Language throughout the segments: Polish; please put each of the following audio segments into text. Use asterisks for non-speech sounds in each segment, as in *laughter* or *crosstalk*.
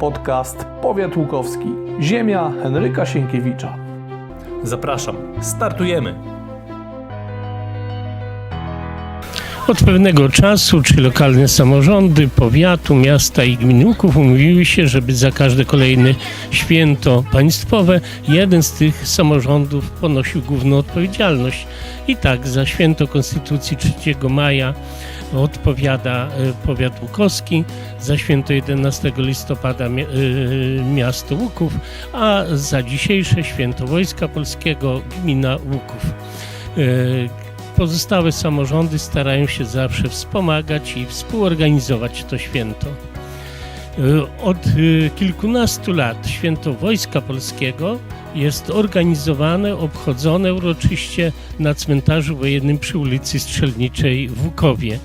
podcast Powiat Łukowski. Ziemia Henryka Sienkiewicza. Zapraszam, startujemy! Od pewnego czasu, czy lokalne samorządy powiatu, miasta i gminników umówiły się, żeby za każde kolejne święto państwowe jeden z tych samorządów ponosił główną odpowiedzialność. I tak za święto Konstytucji 3 maja odpowiada e, powiat łukowski, za święto 11 listopada e, miasto Łuków, a za dzisiejsze święto Wojska Polskiego gmina Łuków. E, pozostałe samorządy starają się zawsze wspomagać i współorganizować to święto. Y, Od y, kilkunastu lat święto Wojska Polskiego jest organizowane, obchodzone uroczyście na cmentarzu wojennym przy ulicy Strzelniczej w Łukowie.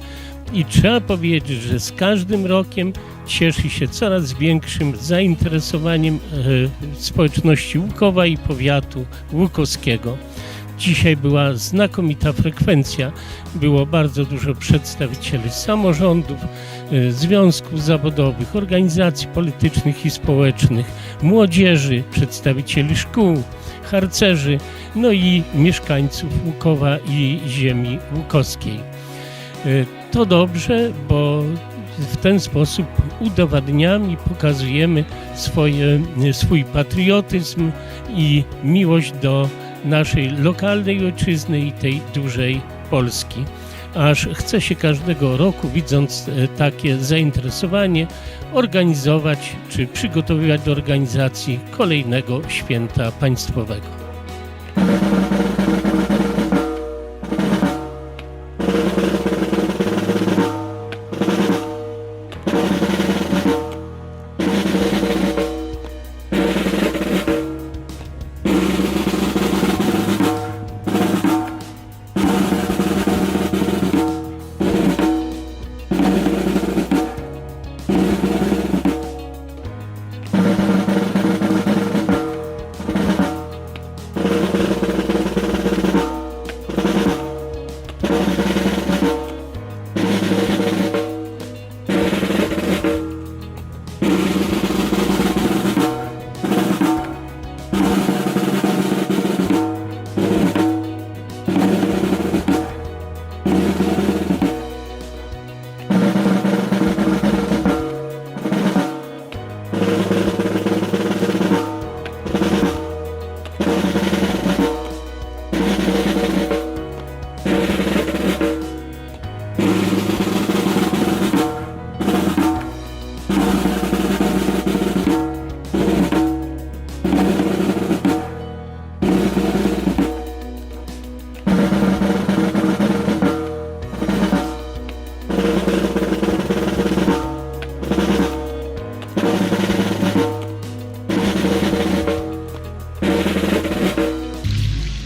I trzeba powiedzieć, że z każdym rokiem cieszy się coraz większym zainteresowaniem e, społeczności Łukowa i powiatu łukowskiego. Dzisiaj była znakomita frekwencja. Było bardzo dużo przedstawicieli samorządów, e, związków zawodowych, organizacji politycznych i społecznych, młodzieży, przedstawicieli szkół, harcerzy, no i mieszkańców Łukowa i ziemi łukowskiej. E, To dobrze, bo w ten sposób udowadniamy i pokazujemy swoje, swój patriotyzm i miłość do naszej lokalnej ojczyzny i tej dużej Polski. Aż chce się każdego roku, widząc e, takie zainteresowanie, organizować czy przygotowywać do organizacji kolejnego święta państwowego.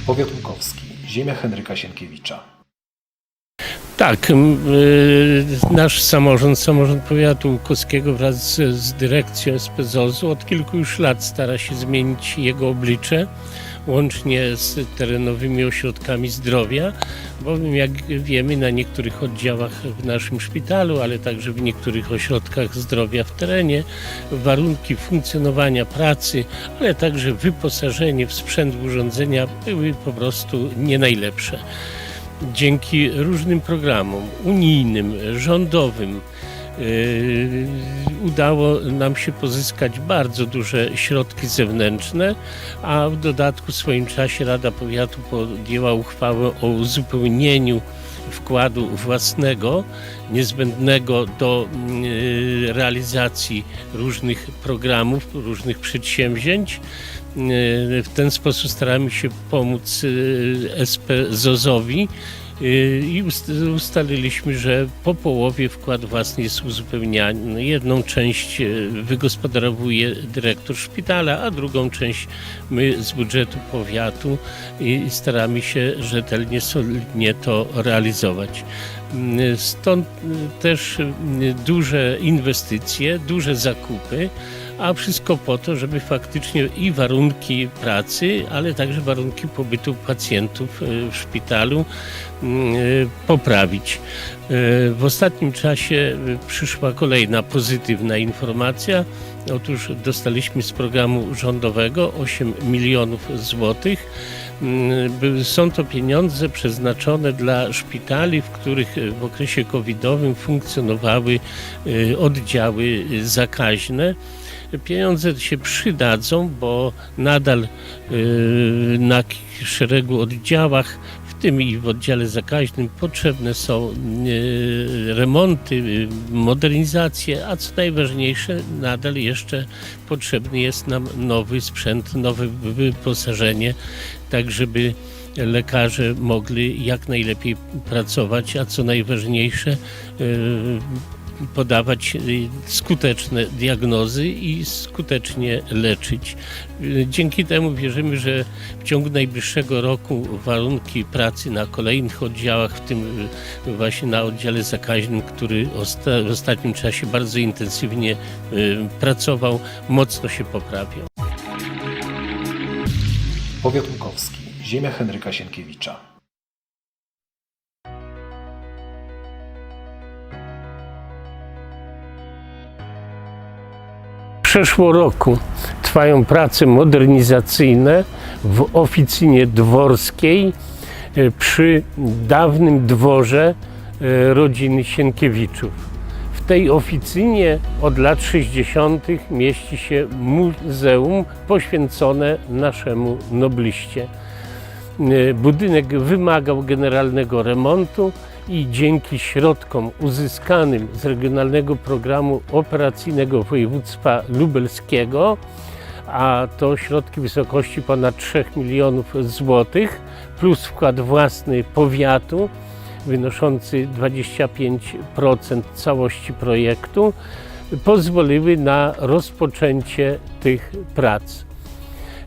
Powiat Łukowski, ziemia Henryka Sienkiewicza. Tak, y, nasz samorząd, samorząd powiatu łukowskiego wraz z dyrekcją SPZOZ-u od kilku już lat stara się zmienić jego oblicze, łącznie z terenowymi ośrodkami zdrowia, bowiem jak wiemy na niektórych oddziałach w naszym szpitalu, ale także w niektórych ośrodkach zdrowia w terenie, warunki funkcjonowania pracy, ale także wyposażenie w sprzęt urządzenia były po prostu nie najlepsze. Dzięki różnym programom unijnym, rządowym udało nam się pozyskać bardzo duże środki zewnętrzne, a w dodatku w swoim czasie Rada Powiatu podjęła uchwałę o uzupełnieniu wkładu własnego niezbędnego do yy, realizacji różnych programów, różnych przedsięwzięć. Yy, W ten sposób staramy się pomóc yy, SP ZOZ-owi yy, i ust- ustaliliśmy, że po połowie wkład własny jest uzupełniany. Jedną część yy, wygospodarowuje dyrektor szpitala, a drugą część my z budżetu powiatu i staramy się rzetelnie, solidnie to realizować. Mm, Stąd y, też y, duże inwestycje, duże zakupy, a wszystko po to, żeby faktycznie i warunki pracy, ale także warunki pobytu pacjentów w szpitalu poprawić. W ostatnim czasie przyszła kolejna pozytywna informacja. Otóż dostaliśmy z programu rządowego 8 milionów złotych. Mm, były- Są to pieniądze przeznaczone dla szpitali, w których e, w okresie covidowym funkcjonowały e, oddziały zakaźne. Pieniądze się przydadzą, bo nadal na szeregu oddziałach, tym i w oddziale zakaźnym, potrzebne są e, remonty, e, modernizacje, a co najważniejsze, nadal jeszcze potrzebny jest nam nowy sprzęt, nowe wyposażenie, tak żeby lekarze mogli jak najlepiej pracować, a co najważniejsze, e, podawać e, skuteczne diagnozy i skutecznie leczyć. E, Dzięki temu wierzymy, że w ciągu najbliższego roku warunki pracy na kolejnych oddziałach, w tym e, właśnie na oddziale zakaźnym, który w ostatnim czasie bardzo intensywnie pracował, mocno się poprawią. Powiat Łukowski. Ziemia Henryka Sienkiewicza. Przeszło roku trwają prace modernizacyjne w oficynie dworskiej e, przy dawnym dworze e, rodziny Sienkiewiczów. W tej oficynie od lat 60. mieści się muzeum poświęcone naszemu nobliście. E, Budynek wymagał generalnego remontu i dzięki środkom uzyskanym z Regionalnego Programu Operacyjnego Województwa Lubelskiego, a to środki w wysokości ponad 3 milionów złotych, plus wkład własny powiatu wynoszący 25% całości projektu, pozwoliły na rozpoczęcie tych prac.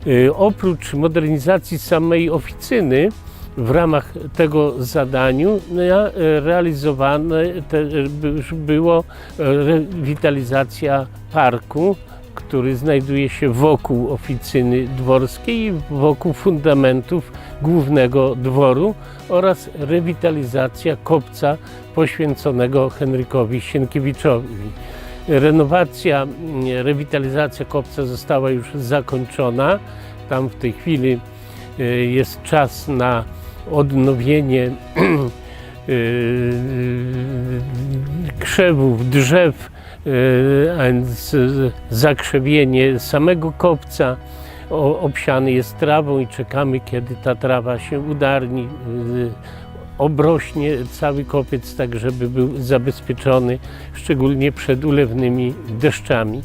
Y, Oprócz modernizacji samej oficyny, w ramach tego zadaniu no, y, realizowane y, by- było y, rewitalizacja parku, który znajduje się wokół oficyny dworskiej i wokół fundamentów głównego dworu oraz rewitalizacja kopca poświęconego Henrykowi Sienkiewiczowi. Renowacja, mm, rewitalizacja kopca została już zakończona. Tam w tej chwili jest czas na odnowienie *clears throat* y, krzewów, drzew, y, y, zakrzewienie samego kopca. Obsiany jest trawą i czekamy, kiedy ta trawa się udarni, y, obrośnie cały kopiec, tak żeby był zabezpieczony, szczególnie przed ulewnymi deszczami.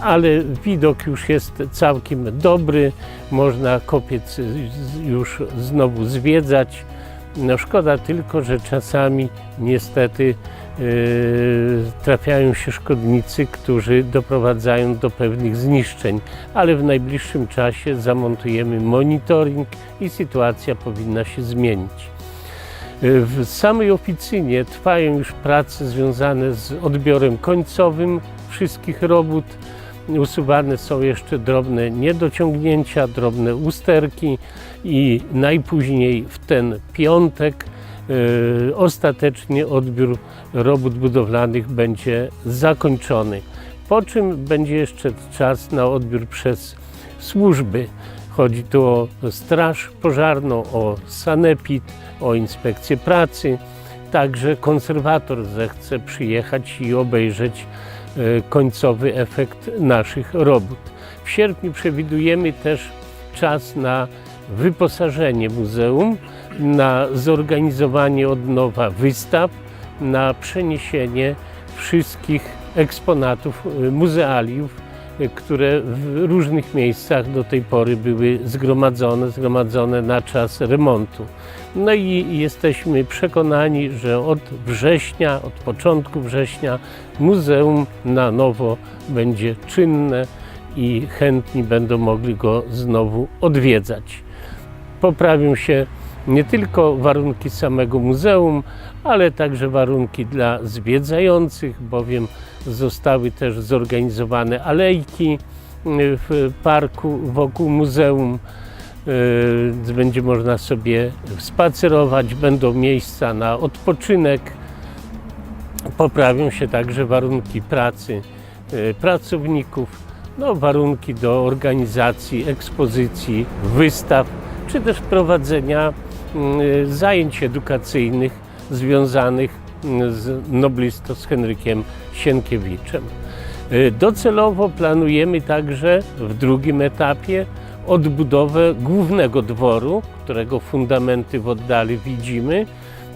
Ale widok już jest całkiem dobry, można kopiec już znowu zwiedzać. No szkoda tylko, że czasami niestety yy, trafiają się szkodnicy, którzy doprowadzają do pewnych zniszczeń, ale w najbliższym czasie zamontujemy monitoring i sytuacja powinna się zmienić. W samej oficynie trwają już prace związane z odbiorem końcowym wszystkich robót. Usuwane są jeszcze drobne niedociągnięcia, drobne usterki i najpóźniej w ten piątek e, ostatecznie odbiór robót budowlanych będzie zakończony. Po czym będzie jeszcze czas na odbiór przez służby. Chodzi tu o Straż Pożarną, o Sanepid, o Inspekcję Pracy. Także konserwator zechce przyjechać i obejrzeć końcowy efekt naszych robót. W sierpniu przewidujemy też czas na wyposażenie muzeum, na zorganizowanie od nowa wystaw, na przeniesienie wszystkich eksponatów e, muzealiów e, które w różnych miejscach do tej pory były zgromadzone, zgromadzone na czas remontu. No i jesteśmy przekonani, że od września, od początku września muzeum na nowo będzie czynne i chętni będą mogli go znowu odwiedzać. Poprawią się nie tylko warunki samego muzeum, ale także warunki dla zwiedzających, bowiem zostały też zorganizowane alejki w parku wokół muzeum. Y, Będzie można sobie spacerować, będą miejsca na odpoczynek. Poprawią się także warunki pracy y, pracowników, no, warunki do organizacji ekspozycji, wystaw, czy też prowadzenia y, zajęć edukacyjnych związanych z noblistą, z Henrykiem Sienkiewiczem. Docelowo planujemy także w drugim etapie odbudowę głównego dworu, którego fundamenty w oddali widzimy.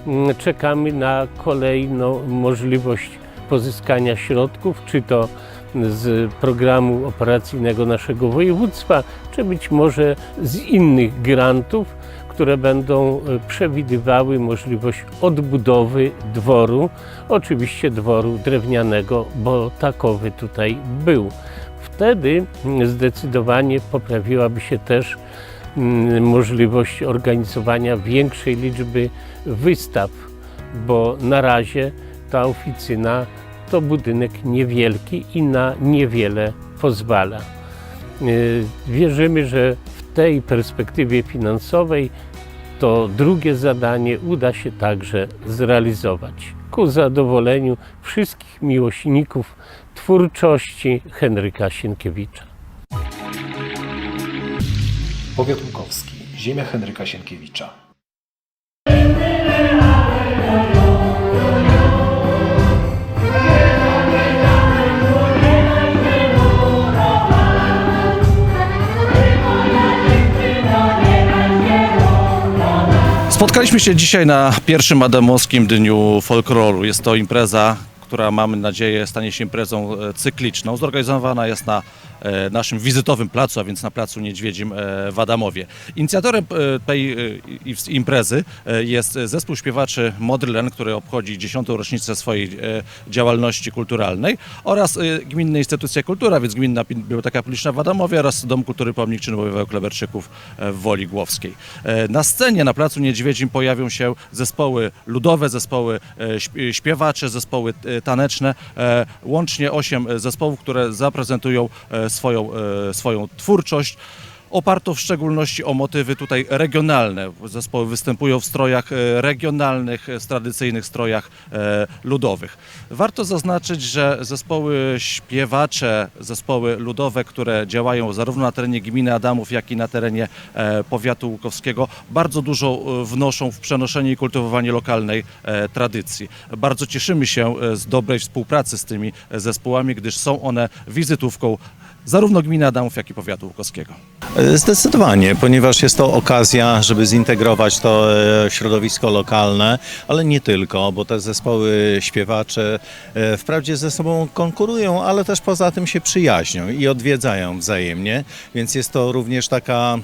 Mm, Czekamy na kolejną możliwość pozyskania środków, czy to z programu operacyjnego naszego województwa, czy być może z innych grantów, które będą e, przewidywały możliwość odbudowy dworu, oczywiście dworu drewnianego, bo takowy tutaj był. Wtedy mm, zdecydowanie poprawiłaby się też mm, możliwość organizowania większej liczby wystaw, bo na razie ta oficyna to budynek niewielki i na niewiele pozwala. Yy, Wierzymy, że w tej perspektywie finansowej to drugie zadanie uda się także zrealizować ku zadowoleniu wszystkich miłośników twórczości Henryka Sienkiewicza. Powiat Łukowski. Ziemia Henryka Sienkiewicza. Spotkaliśmy się dzisiaj na pierwszym Adamowskim Dniu Folkloru. Jest to impreza, która mamy nadzieję stanie się imprezą e, cykliczną. Zorganizowana jest na naszym wizytowym placu, a więc na placu Niedźwiedzim e, w Adamowie. Inicjatorem e, tej e, imprezy e, jest zespół śpiewaczy Modrylen, który obchodzi 10. rocznicę swojej e, działalności kulturalnej oraz e, Gminna Instytucja Kultura, więc Gminna Biblioteka Publiczna w Adamowie oraz Dom Kultury Pomnik Czynowego Kleberczyków e, w Woli Głowskiej. E, Na scenie na placu Niedźwiedzim pojawią się zespoły ludowe, zespoły e, śp- śpiewacze, zespoły e, taneczne, e, łącznie osiem e, zespołów, które zaprezentują e, swoją, e, swoją twórczość. Oparto w szczególności o motywy tutaj regionalne. Zespoły występują w strojach e, regionalnych, e, tradycyjnych strojach ludowych. Warto zaznaczyć, że zespoły śpiewacze, zespoły ludowe, które działają zarówno na terenie gminy Adamów, jak i na terenie powiatu łukowskiego, bardzo dużo wnoszą w przenoszenie i kultywowanie lokalnej tradycji. Bardzo cieszymy się z dobrej współpracy z tymi zespołami, gdyż są one wizytówką zarówno gminy Adamów, jak i powiatu łukowskiego. Zdecydowanie, ponieważ jest to okazja, żeby zintegrować to e, środowisko lokalne, ale nie tylko, bo te zespoły śpiewacze e, wprawdzie ze sobą konkurują, ale też poza tym się przyjaźnią i odwiedzają wzajemnie, więc jest to również taka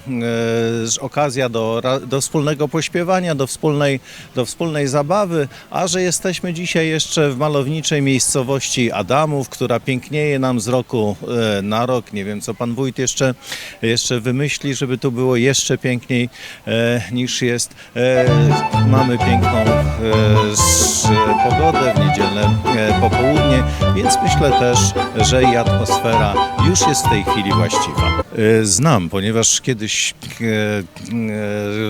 e, okazja do, do wspólnego pośpiewania, do wspólnej, do wspólnej zabawy, a że jesteśmy dzisiaj jeszcze w malowniczej miejscowości Adamów, która pięknieje nam z roku na rok. Nie wiem, co pan wójt jeszcze, jeszcze wymyśli, żeby tu było jeszcze piękniej e, niż jest. E, mamy piękną e, s, pogodę w niedzielne e, popołudnie, więc myślę też, że i atmosfera już jest w tej chwili właściwa. E, znam, ponieważ kiedyś e, e,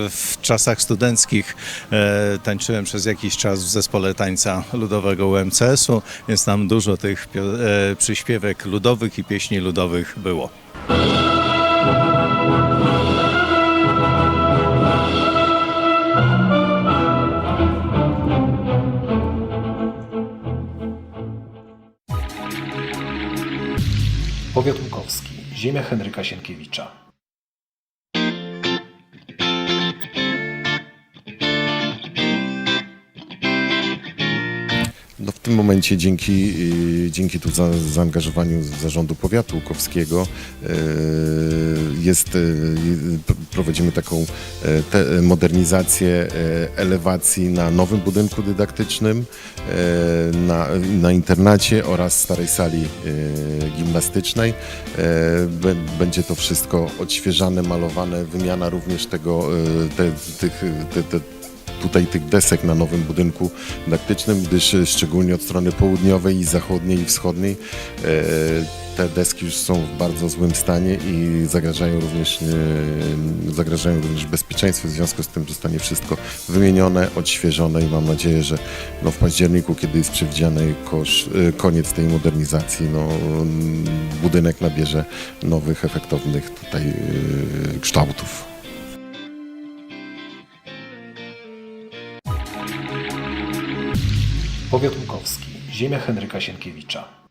w czasach studenckich e, tańczyłem przez jakiś czas w zespole tańca ludowego UMCS-u, więc tam dużo tych e, przyśpiewek ludowych i pieśni ludowych było. Powiat Łukowski. Ziemia Henryka Sienkiewicza. Tym momencie dzięki, y, dzięki tu za, zaangażowaniu zarządu powiatu łukowskiego y, jest, y, prowadzimy taką e, te, modernizację e, elewacji na nowym budynku dydaktycznym, e, na, na internacie oraz starej sali gimnastycznej. Bę- Będzie to wszystko odświeżane, malowane, wymiana również tego, te, tych, te, te, tutaj tych desek na nowym budynku dydaktycznym, gdyż e, szczególnie od strony południowej i zachodniej i wschodniej e, te deski już są w bardzo złym stanie i zagrażają również, e, zagrażają również bezpieczeństwu. W związku z tym zostanie wszystko wymienione, odświeżone i mam nadzieję, że no, w październiku, kiedy jest przewidziany kosz, koniec tej modernizacji, no, budynek nabierze nowych, efektownych tutaj kształtów. Powiat Łukowski. Ziemia Henryka Sienkiewicza.